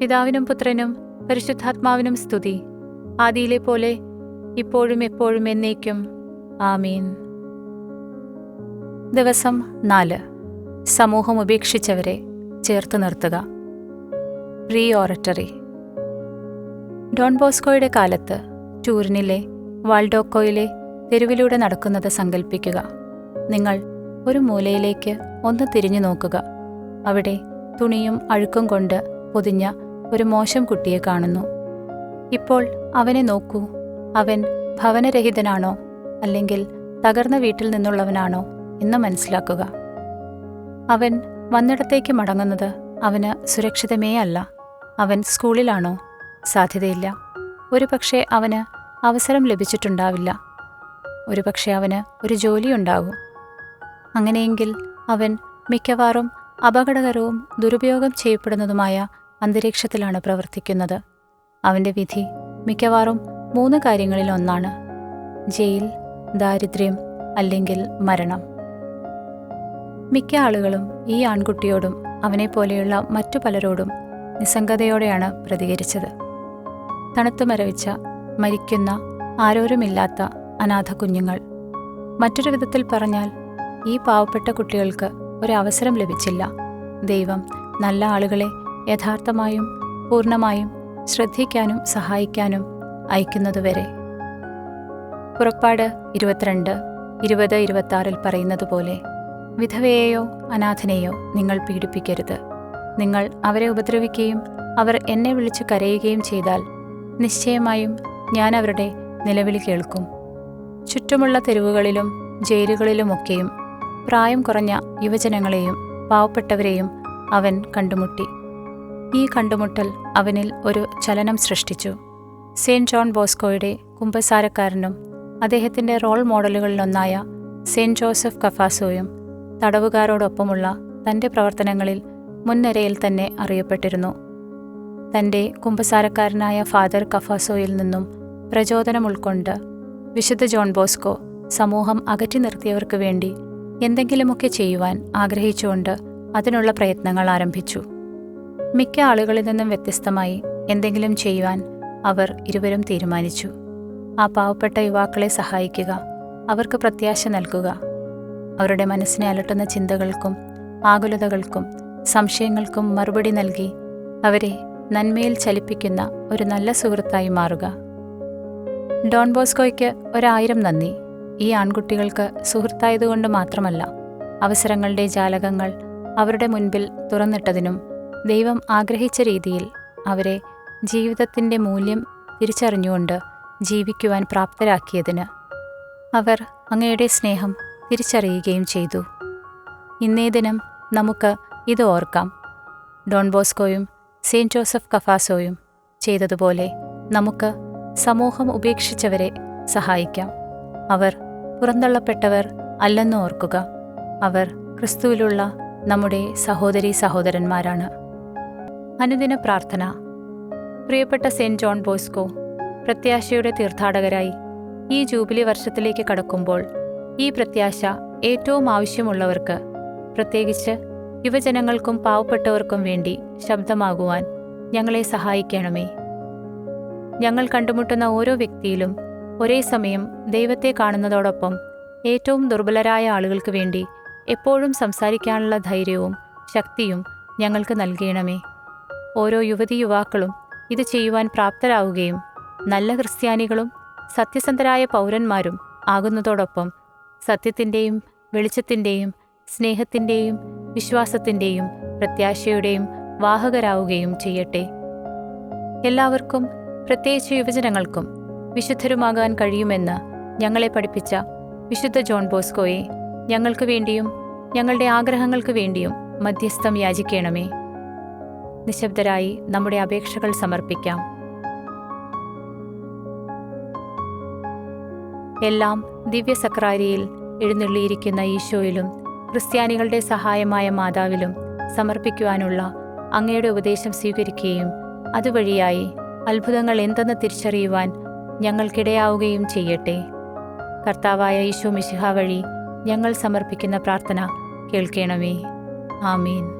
പിതാവിനും പുത്രനും പരിശുദ്ധാത്മാവിനും സ്തുതി. ആദിയിലെ പോലെ ഇപ്പോഴും എപ്പോഴും എന്നേക്കും. ആമീൻ. ദിവസം നാല്. സമൂഹം ഉപേക്ഷിച്ചവരെ ചേർത്ത് നിർത്തുക. Pre oratory. ഡോൺ ബോസ്കോയുടെ കാലത്ത് ടൂറിനിലെ വാൾഡോക്കോയിലെ തെരുവിലൂടെ നടക്കുന്നത് സങ്കല്പിക്കുക നിങ്ങൾ ഒരു മൂലയിലേക്ക് ഒന്ന് തിരിഞ്ഞു നോക്കുക. അവിടെ തുണിയും അഴുക്കും കൊണ്ട് പൊതിഞ്ഞ ഒരു മോശം കുട്ടിയെ കാണുന്നു. ഇപ്പോൾ അവനെ നോക്കൂ. അവൻ ഭവനരഹിതനാണോ? അല്ലെങ്കിൽ തകർന്ന വീട്ടിൽ നിന്നുള്ളവനാണോ എന്ന് മനസ്സിലാക്കുക. അവൻ വന്നിടത്തേക്ക് മടങ്ങുന്നത് അവന് സുരക്ഷിതമേ അല്ല. അവൻ സ്കൂളിലാണോ? സാധ്യതയില്ല. ഒരുപക്ഷെ അവന് അവസരം ലഭിച്ചിട്ടുണ്ടാവില്ല. ഒരുപക്ഷെ അവന് ഒരു ജോലിയുണ്ടാകും. അങ്ങനെയെങ്കിൽ അവൻ മിക്കവാറും അപകടകരവും ദുരുപയോഗം ചെയ്യപ്പെടുന്നതുമായ അന്തരീക്ഷത്തിലാണ് പ്രവർത്തിക്കുന്നത്. അവന്റെ വിധി മിക്കവാറും മൂന്ന് കാര്യങ്ങളിൽ ഒന്നാണ്. ജയിൽ ദാരിദ്ര്യം അല്ലെങ്കിൽ മരണം. മിക്ക ആളുകളും ഈ ആൺകുട്ടിയോടും അവനെപ്പോലെയുള്ള മറ്റു പലരോടും നിസ്സംഗതയോടെയാണ് പ്രതികരിച്ചത്. തണുത്തു മരവിച്ച മരിക്കുന്ന ആരോരുമില്ലാത്ത അനാഥ കുഞ്ഞുങ്ങൾ. മറ്റൊരു വിധത്തിൽ പറഞ്ഞാൽ ഈ പാവപ്പെട്ട കുട്ടികൾക്ക് ഒരവസരം ലഭിച്ചില്ല. ദൈവം നല്ല ആളുകളെ യഥാർത്ഥമായും പൂർണമായും ശ്രദ്ധിക്കാനും സഹായിക്കാനും അയക്കുന്നതുവരെ. പുറപ്പാട് ഇരുപത്തിരണ്ട് ഇരുപത് ഇരുപത്തിയാറിൽ പറയുന്നത് പോലെ വിധവയെയോ അനാഥനെയോ നിങ്ങൾ പീഡിപ്പിക്കരുത്. നിങ്ങൾ അവരെ ഉപദ്രവിക്കുകയും അവർ എന്നെ വിളിച്ച് കരയുകയും ചെയ്താൽ നിശ്ചയമായും ഞാൻ അവരുടെ നിലവിളി കേൾക്കും. ചുറ്റുമുള്ള തെരുവുകളിലും ജയിലുകളിലുമൊക്കെയും പ്രായം കുറഞ്ഞ യുവജനങ്ങളെയും പാവപ്പെട്ടവരെയും അവൻ കണ്ടുമുട്ടി. ഈ കണ്ടുമുട്ടൽ അവനിൽ ഒരു ചലനം സൃഷ്ടിച്ചു. സെയിന്റ് ജോൺ ബോസ്കോയുടെ കുമ്പസാരക്കാരനും അദ്ദേഹത്തിന്റെ റോൾ മോഡലുകളിലൊന്നായ സെയിന്റ് ജോസഫ് കഫാസോയും തടവുകാരോടൊപ്പമുള്ള തന്റെ പ്രവർത്തനങ്ങളിൽ മുൻനിരയിൽ തന്നെ അറിയപ്പെട്ടിരുന്നു. തന്റെ കുമ്പസാരക്കാരനായ ഫാദർ കഫാസോയിൽ നിന്നും പ്രചോദനം ഉൾക്കൊണ്ട് വിശുദ്ധ ജോൺ ബോസ്കോ സമൂഹം അകറ്റി നിർത്തിയവർക്ക് വേണ്ടി എന്തെങ്കിലുമൊക്കെ ചെയ്യുവാൻ ആഗ്രഹിച്ചുകൊണ്ട് അതിനുള്ള പ്രയത്നങ്ങൾ ആരംഭിച്ചു. മിക്ക ആളുകളിൽ നിന്നും വ്യത്യസ്തമായി എന്തെങ്കിലും ചെയ്യുവാൻ അവർ ഇരുവരും തീരുമാനിച്ചു. ആ പാവപ്പെട്ട യുവാക്കളെ സഹായിക്കുക അവർക്ക് പ്രത്യാശ നൽകുക. അവരുടെ മനസ്സിനെ അലട്ടുന്ന ചിന്തകൾക്കും ആകുലതകൾക്കും സംശയങ്ങൾക്കും മറുപടി നൽകി അവരെ നന്മയിൽ ചലിപ്പിക്കുന്ന ഒരു നല്ല സുഹൃത്തായി മാറുക. ഡോൺ ബോസ്കോയ്ക്ക് ഒരായിരം നന്ദി. ഈ ആൺകുട്ടികൾക്ക് സുഹൃത്തായതുകൊണ്ട് മാത്രമല്ല അവസരങ്ങളുടെ ജാലകങ്ങൾ അവരുടെ മുൻപിൽ തുറന്നിട്ടതിനും ദൈവം ആഗ്രഹിച്ച രീതിയിൽ അവരെ ജീവിതത്തിന്റെ മൂല്യം തിരിച്ചറിഞ്ഞുകൊണ്ട് ജീവിക്കുവാൻ പ്രാപ്തരാക്കിയതിന് അവർ അങ്ങയുടെ സ്നേഹം തിരിച്ചറിയുകയും ചെയ്തു. ഇന്നേ ദിനം നമുക്ക് ഇത് ഓർക്കാം. ഡോൺ ബോസ്കോയും സെയിന്റ് ജോസഫ് കഫാസോയും ചെയ്തതുപോലെ നമുക്ക് സമൂഹം ഉപേക്ഷിച്ചവരെ സഹായിക്കാം. അവർ പുറന്തള്ളപ്പെട്ടവർ അല്ലെന്ന് ഓർക്കുക. അവർ ക്രിസ്തുവിലുള്ള നമ്മുടെ സഹോദരി സഹോദരന്മാരാണ്. അനുദിന പ്രാർത്ഥന. പ്രിയപ്പെട്ട സെന്റ് ജോൺ ബോസ്കോ പ്രത്യാശയുടെ തീർത്ഥാടകരായി ഈ ജൂബിലി വർഷത്തിലേക്ക് കടക്കുമ്പോൾ ഈ പ്രത്യാശ ഏറ്റവും ആവശ്യമുള്ളവർക്ക് പ്രത്യേകിച്ച് യുവജനങ്ങൾക്കും പാവപ്പെട്ടവർക്കും വേണ്ടി ശബ്ദമാകുവാൻ ഞങ്ങളെ സഹായിക്കണമേ. ഞങ്ങൾ കണ്ടുമുട്ടുന്ന ഓരോ വ്യക്തിയിലും ഒരേ സമയം ദൈവത്തെ കാണുന്നതോടൊപ്പം ഏറ്റവും ദുർബലരായ ആളുകൾക്ക് വേണ്ടി എപ്പോഴും സംസാരിക്കാനുള്ള ധൈര്യവും ശക്തിയും ഞങ്ങൾക്ക് നൽകണമേ. ഓരോ യുവതി യുവാക്കളും ഇത് ചെയ്യുവാൻ പ്രാപ്തരാവുകയും നല്ല ക്രിസ്ത്യാനികളും സത്യസന്ധരായ പൗരന്മാരും ആകുന്നതോടൊപ്പം സത്യത്തിന്റെയും വെളിച്ചത്തിന്റെയും സ്നേഹത്തിന്റെയും വിശ്വാസത്തിന്റെയും പ്രത്യാശയുടെയും വാഹകരാവുകയും ചെയ്യട്ടെ. എല്ലാവർക്കും പ്രത്യേകിച്ച് യുവജനങ്ങൾക്കും വിശുദ്ധരുമാകാൻ കഴിയുമെന്ന് ഞങ്ങളെ പഠിപ്പിച്ച വിശുദ്ധ ജോൺ ബോസ്കോയെ ഞങ്ങൾക്ക് വേണ്ടിയും ഞങ്ങളുടെ ആഗ്രഹങ്ങൾക്ക് വേണ്ടിയും മധ്യസ്ഥം യാചിക്കണമേ. നിശബ്ദരായി നമ്മുടെ അപേക്ഷകൾ സമർപ്പിക്കാം. എല്ലാം ദിവ്യസക്രാരിയിൽ എഴുന്നള്ളിയിരിക്കുന്ന ഈശോയിലും ക്രിസ്ത്യാനികളുടെ സഹായമായ മാതാവിലും സമർപ്പിക്കുവാനുള്ള അങ്ങയുടെ ഉപദേശം സ്വീകരിക്കുകയും അതുവഴിയായി അത്ഭുതങ്ങൾ എന്തെന്ന് തിരിച്ചറിയുവാൻ ഞങ്ങൾക്കിടയാവുകയും ചെയ്യട്ടെ. കർത്താവായ ഈശോ മിശിഹ വഴി ഞങ്ങൾ സമർപ്പിക്കുന്ന പ്രാർത്ഥന കേൾക്കണമേ. ആമീൻ.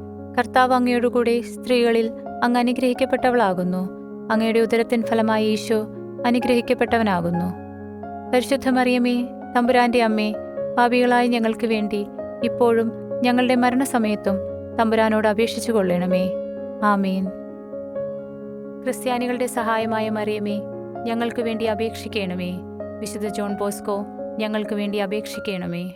കർത്താവ് അങ്ങയോടുകൂടെ സ്ത്രീകളിൽ അങ്ങ് അനുഗ്രഹിക്കപ്പെട്ടവളാകുന്നു. അങ്ങയുടെ ഉദരത്തിൻ ഫലമായി ഈശോ അനുഗ്രഹിക്കപ്പെട്ടവനാകുന്നു. പരിശുദ്ധ മറിയമേ തമ്പുരാന്റെ അമ്മേ പാപികളായ ഞങ്ങൾക്ക് വേണ്ടി ഇപ്പോഴും ഞങ്ങളുടെ മരണസമയത്തും തമ്പുരാനോട് അപേക്ഷിച്ചു കൊള്ളണമേ. ആമീൻ. ക്രിസ്ത്യാനികളുടെ സഹായമായ മറിയമേ ഞങ്ങൾക്ക് വേണ്ടി അപേക്ഷിക്കണമേ. വിശുദ്ധ ജോൺ ബോസ്കോ ഞങ്ങൾക്ക് വേണ്ടി അപേക്ഷിക്കണമേ.